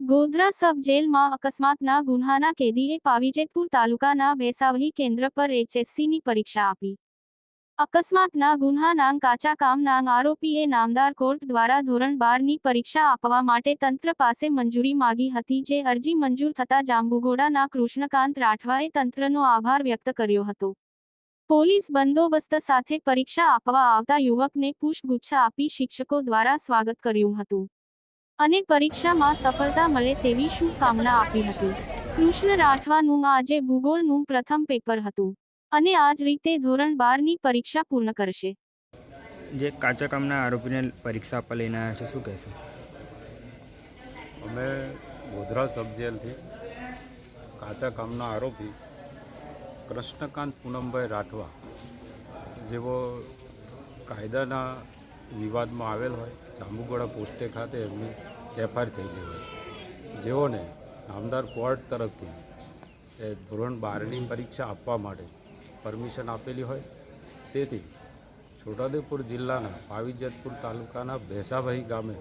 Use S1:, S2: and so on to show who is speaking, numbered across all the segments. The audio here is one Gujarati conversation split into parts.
S1: ગોધરા સબ જેલમાં અકસ્માતના ગુન્હાના કેદીએ પાવીજેતપુર તાલુકાના ભેસાવહી કેન્દ્ર પર એચએસસીની પરીક્ષા આપી. અકસ્માતના ગુન્હાનાંગ કાચા કામનાંગ આરોપીએ નામદાર કોર્ટ દ્વારા ધોરણ બારની પરીક્ષા આપવા માટે તંત્ર પાસે મંજૂરી માગી હતી જે અરજી મંજૂર થતા જાંબુઘોડાના કૃષ્ણકાંત રાઠવાએ તંત્રનો આભાર વ્યક્ત કર્યો હતો. પોલીસ બંદોબસ્ત સાથે પરીક્ષા આપવા આવતા યુવકને પુષ્પગુચ્છ આપી શિક્ષકો દ્વારા સ્વાગત કર્યું હતું. અને પરીક્ષામાં સફળતા મળે તેવી શુભકામના આપી હતી. કૃષ્ણ રાઠવાનું આજે ભૂગોળનું પ્રથમ પેપર હતું અને આ જ રીતે ધોરણ બારની પરીક્ષા પૂર્ણ કરશે.
S2: જે કાચા કામના આરોપીને પરીક્ષા આપવા લઈને આવ્યા છે શું કહેશો?
S3: અમે ગોધરા સબ જેલથી કાચા કામના આરોપી કૃષ્ણકાંત પૂનમભાઈ રાઠવા જેઓ કાયદાના વિવાદમાં આવેલ હોય જાંબુગોડા પોસ્ટે ખાતે એમની એફઆઈઆર થયેલી હોય. જેઓને નામદાર કોર્ટ તરફથી એ ધોરણ બારની પરીક્ષા આપવા માટે પરમિશન આપેલી હોય. તેથી છોટાઉદેપુર જિલ્લાના પાવીજતપુર તાલુકાના ભેસાભાઈ ગામે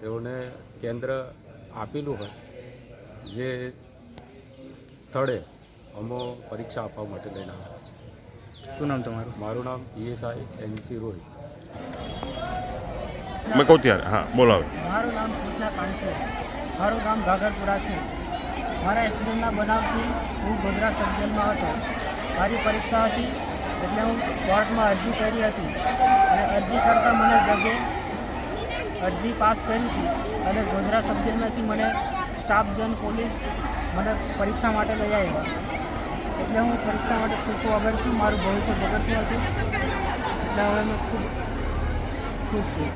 S3: તેઓને કેન્દ્ર આપેલું હોય જે સ્થળે અમો પરીક્ષા આપવા માટે લઈને આવ્યા છે.
S2: શું નામ તમારું?
S3: મારું નામ પીએસઆઈ એનસી રોહિત.
S4: મેં કહું ત્યારે હા, બોલો
S5: મારું નામ કૃષ્ણકાંત છે મારું ગામ ઘાઘરપુરા છે. મારા એક્સિડન્ટના બનાવથી હું ગોધરા સબ હતો. મારી પરીક્ષા હતી એટલે હું કોર્ટમાં અરજી કરી હતી. અને અરજી કરતાં મને જગે અરજી પાસ કરી હતી. અને ગોધરા સબ જેલમાંથી મને સ્ટાફ જન પોલીસ મને પરીક્ષા માટે લઈ આવ્યા. એટલે હું પરીક્ષા માટે ખૂબ આભાર છું. મારું ભવિષ્ય બગડતું હતું. એટલે હવે મેં ખૂબ ખુશ છું